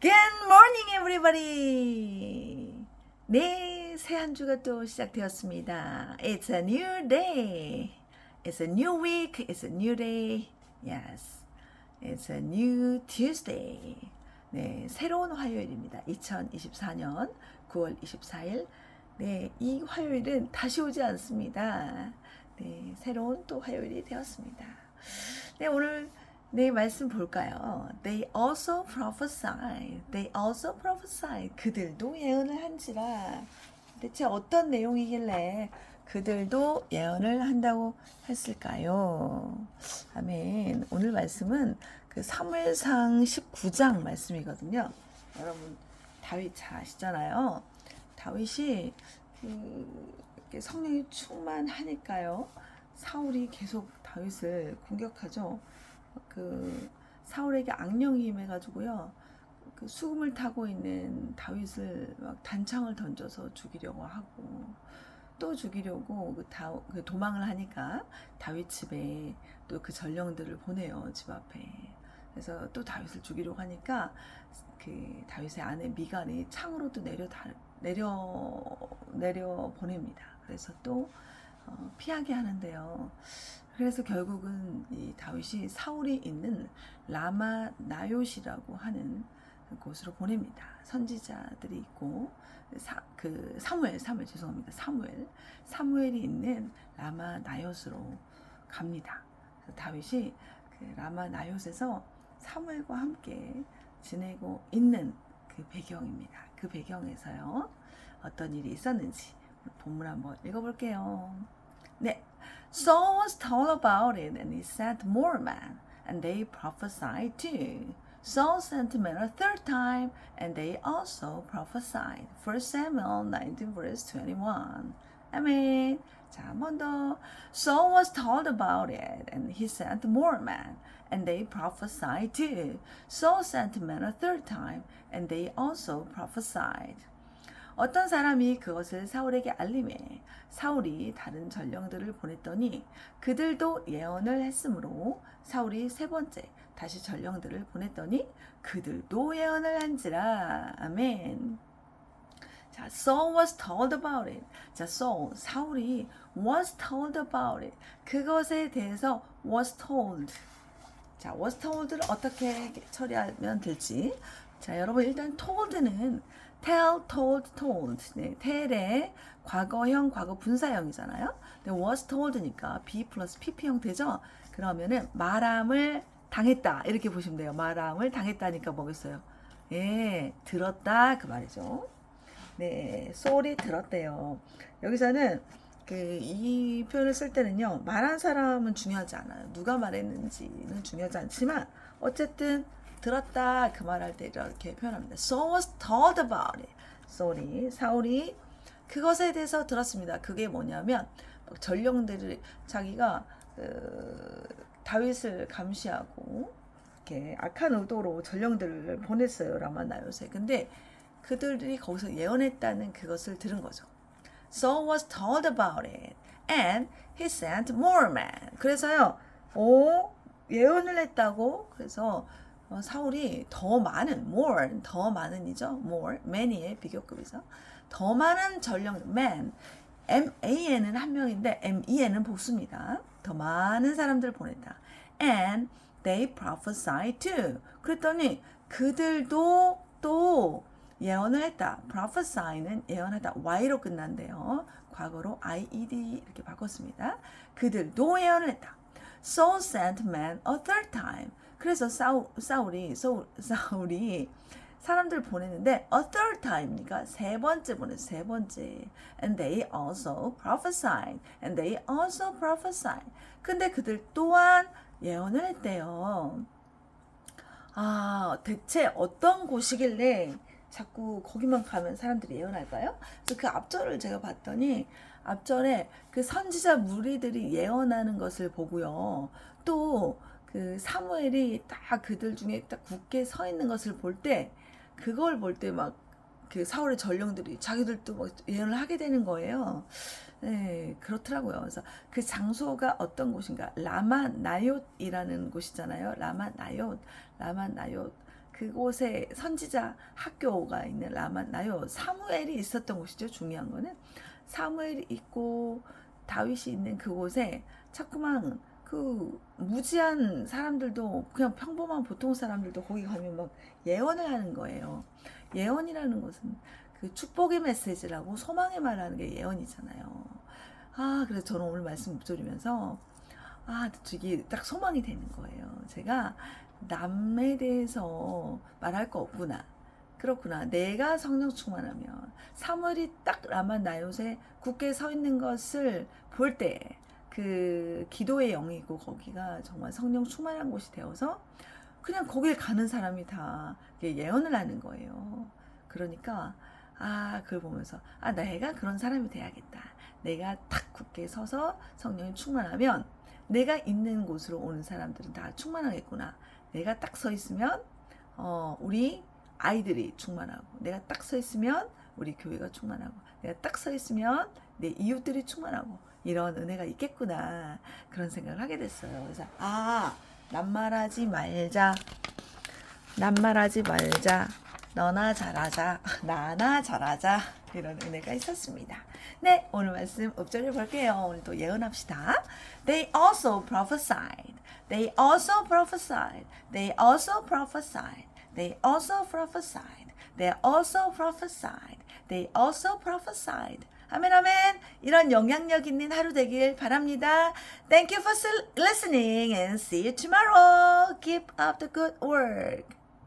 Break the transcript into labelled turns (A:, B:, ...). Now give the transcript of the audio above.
A: Good morning, everybody. 네, 새 한 주가 또 시작되었습니다. It's a new day. It's a new week. It's a new day. Yes. It's a new Tuesday. 네, 새로운 화요일입니다. 2024년 9월 24일. 네, 이 화요일은 다시 오지 않습니다. 네, 새로운 또 화요일이 되었습니다. 네, 오늘 네 말씀 볼까요? They also prophesy. They also prophesy. 그들도 예언을 한지라. 대체 어떤 내용이길래 그들도 예언을 한다고 했을까요? 아멘. 오늘 말씀은 그 사무엘상 19장 말씀이거든요. 여러분 다윗 잘 아시잖아요. 다윗이 그 성령이 충만하니까요. 사울이 계속 다윗을 공격하죠. 그 사울에게 악령이 임해가지고요. 그 수금을 타고 있는 다윗을 막 단창을 던져서 죽이려고 하고 또 죽이려고 그, 다, 그 도망을 하니까 다윗 집에 또 그 전령들을 보내요 집 앞에. 그래서 또 다윗을 죽이려고 하니까 그 다윗의 아내 미간이 창으로 또 내려 다, 내려 내려 보냅니다. 그래서 또 어, 피하게 하는데요. 그래서 결국은 이 다윗이 사울이 있는 라마 나요시라고 하는 곳으로 보냅니다. 선지자들이 있고 사, 그 사무엘 사무엘 죄송합니다. 사무엘 사무엘이 있는 라마 나요스로 갑니다. 다윗이 그 라마 나요스에서 사무엘과 함께 지내고 있는 그 배경입니다. 그 배경에서요 어떤 일이 있었는지 본문 한번 읽어볼게요. 네. Saul was told about it, and he sent more men, and they prophesied too. Saul sent men a third time, and they also prophesied. 1 Samuel 19, verse 21. 아멘. 자, 한 번 더. Saul was told about it, and he sent more men, and they prophesied too. Saul sent men a third time, and they also prophesied. 어떤 사람이 그것을 사울에게 알림해 사울이 다른 전령들을 보냈더니 그들도 예언을 했으므로 사울이 세 번째 다시 전령들을 보냈더니 그들도 예언을 한지라 아멘. 자, Saul was told about it. 자, Saul 사울이 was told about it. 그것에 대해서 was told. 자, told를 어떻게 처리하면 될지. 자, 여러분 일단 told는 tell, told, told. 네, tell의 과거형, 과거 분사형이잖아요. 근데 was told니까 be 플러스 pp형 되죠? 그러면은 말함을 당했다. 이렇게 보시면 돼요. 말함을 당했다니까 뭐겠어요? 예, 들었다. 그 말이죠. 네, 소리 들었대요. 여기서는 그 이 표현을 쓸 때는요. 말한 사람은 중요하지 않아요. 누가 말했는지는 중요하지 않지만 어쨌든 들었다 그 말할 때 이렇게 표현합니다. So was told about it. 소리 사울이 그것에 대해서 들었습니다. 그게 뭐냐면 전령들을 자기가 그 다윗을 감시하고 이렇게 악한 의도로 전령들을 보냈어요 라마나 요새. 근데 그들이 거기서 예언했다는 그것을 들은 거죠. So was told about it, and he sent more men. 그래서요, 오 예언을 했다고 그래서 어, 사울이 더 많은 more 더 많은이죠 more many의 비교급이죠 더 많은 전령 man M A N은 한 명인데 M E N은 복수입니다 더 많은 사람들 보냈다 and they prophesied too 그랬더니 그들도 또 예언을 했다. prophesy는 예언하다. Y로 끝난대요. 과거로 I E D 이렇게 바꿨습니다. 그들도 예언을 했다. So sent man a third time. 그래서 사우, 사울이 사울, 사울이 사람들 보내는데 a third time니까 세 번째 보내 세 번째. And they also prophesied and they also prophesied 근데 그들 또한 예언을 했대요. 아 대체 어떤 곳이길래 자꾸 거기만 가면 사람들이 예언할까요? 그래서 그 앞절을 제가 봤더니 앞절에 그 선지자 무리들이 예언하는 것을 보고요 또 그 사무엘이 딱 그들 중에 딱 굳게 서 있는 것을 볼 때 그걸 볼 때 막 그 사울의 전령들이 자기들도 막 예언을 하게 되는 거예요. 네, 그렇더라고요. 그래서 그 장소가 어떤 곳인가? 라마 나요이라는 곳이잖아요. 라마 나요, 라마 나요. 그곳에 선지자 학교가 있는 라마나요 사무엘이 있었던 곳이죠. 중요한 거는 사무엘이 있고 다윗이 있는 그곳에 자꾸만 그 무지한 사람들도 그냥 평범한 보통 사람들도 거기 가면 막 예언을 하는 거예요. 예언이라는 것은 그 축복의 메시지라고 소망의 말하는 게 예언이잖아요. 아, 그래서 저는 오늘 말씀 묵조리면서 아, 이게 딱 소망이 되는 거예요. 제가 남에 대해서 말할 거 없구나. 그렇구나. 내가 성령 충만하면 사무엘이 딱 라마 나요새 굳게 서 있는 것을 볼 때 그 기도의 영이고 거기가 정말 성령 충만한 곳이 되어서 그냥 거기에 가는 사람이 다 예언을 하는 거예요. 그러니까 아 그걸 보면서 아 내가 그런 사람이 돼야겠다. 내가 탁 굳게 서서 성령이 충만하면 내가 있는 곳으로 오는 사람들은 다 충만하겠구나. 내가 딱 서 있으면 어 우리 아이들이 충만하고 내가 딱 서 있으면 우리 교회가 충만하고 내가 딱 서 있으면 내 이웃들이 충만하고 이런 은혜가 있겠구나. 그런 생각을 하게 됐어요. 그래서 아 낱말하지 말자. 낱말하지 말자 너나 잘하자 나나 잘하자 이런 은혜가 있었습니다. 네 오늘 말씀 읊조려 볼게요. 오늘 또 예언합시다. They also prophesied. They also prophesied. They also prophesied. They also prophesied. They also prophesied. They also prophesied. 아멘 아멘. 이런 영향력 있는 하루 되길 바랍니다. Thank you for listening and see you tomorrow. Keep up the good work.